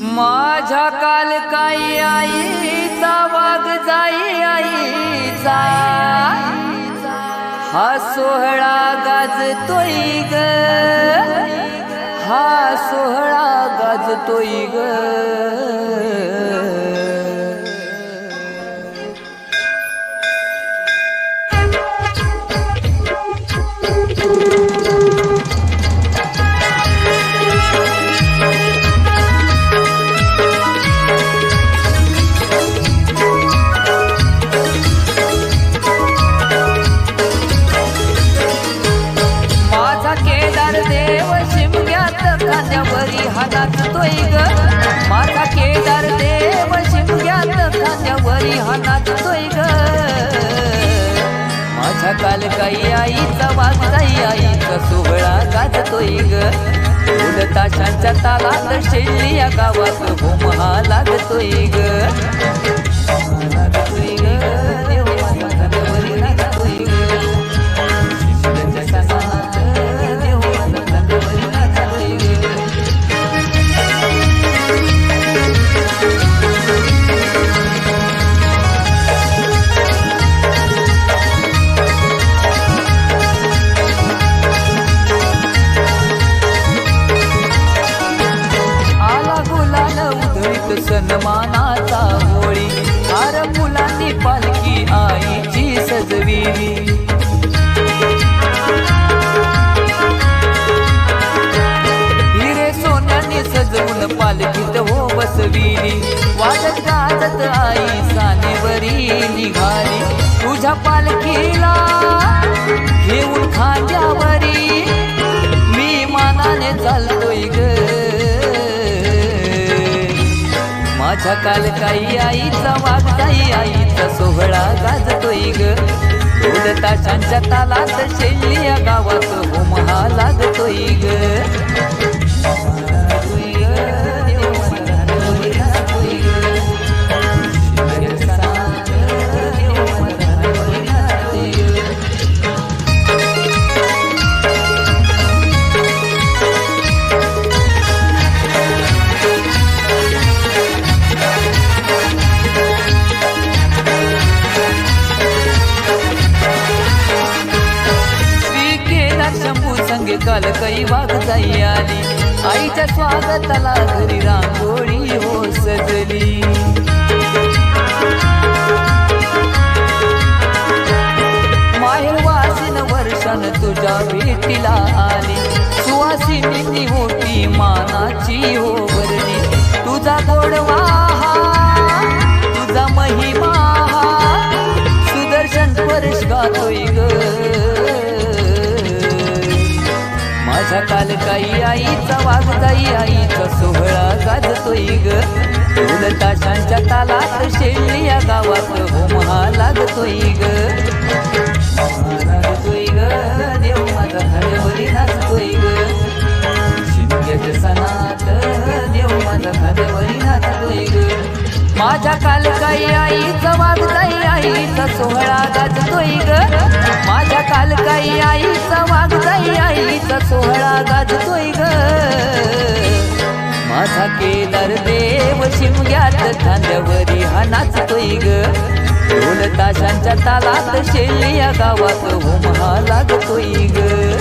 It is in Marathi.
माझ्या काल काही आईचा वाघ जाई आईचा. हा सोहळा गाजतोय ग. हा सोहळा गाजतोय ग. शिमग्यात वरी हा नाचतोय ग. माझ्या काल काही आईचा वागताई आईचा सोहळा गाजतोय ग. ताशांच्या तालात शेली या गावात घुमहा लागतोय ग. होत सन्मानाचा होळी. हार मुलांनी पालखी आईची सजविली. हिरे सोन्याने सजवून पालखीत हो बसविली. वाजत गाजत आई सानेवरी निघाली. तुझ्या पालखीला माझ्या काल काही आईचा वागताई आईचा सोहळा गाजतोय ग. ढोल ताशांच्या तालात शेली या गावात होम हा लागतोय ग. काल काही वाघ जाई आली. आईच्या स्वागताला घरी रांगोळी हो सजली. माहेर वासिन वर्षान तुझ्या भेटीला आली. सुवासिनी होती मानाची हो वरली. तुझा गोडवा तुझा महिमा सुदर्शन स्पर्श गातोय ग. सकाल काही आईचा वाजताई आईचा सोहळा गाजतोय ग. ढोल ताशांच्या तालात शेळली या गावात होमहा लागतोय ग. लागतोय ग देव माझा घरभरी नाचतोय ग. शिमग्याच्या सणात देव माझा घरभरी नाचतोय ग. माझ्या काल काही आईचा वाजताई आईचा सोहळा गाजतोय ग. माझ्या काल काही सोहळा गाजतोय ग. माझा केदार देव शिमग्यात खांद्यावरी हा नाचतोय ग. ढोल ताशांच्या तालात शेली या गावात होम हा लागतोय ग लागतोय ग.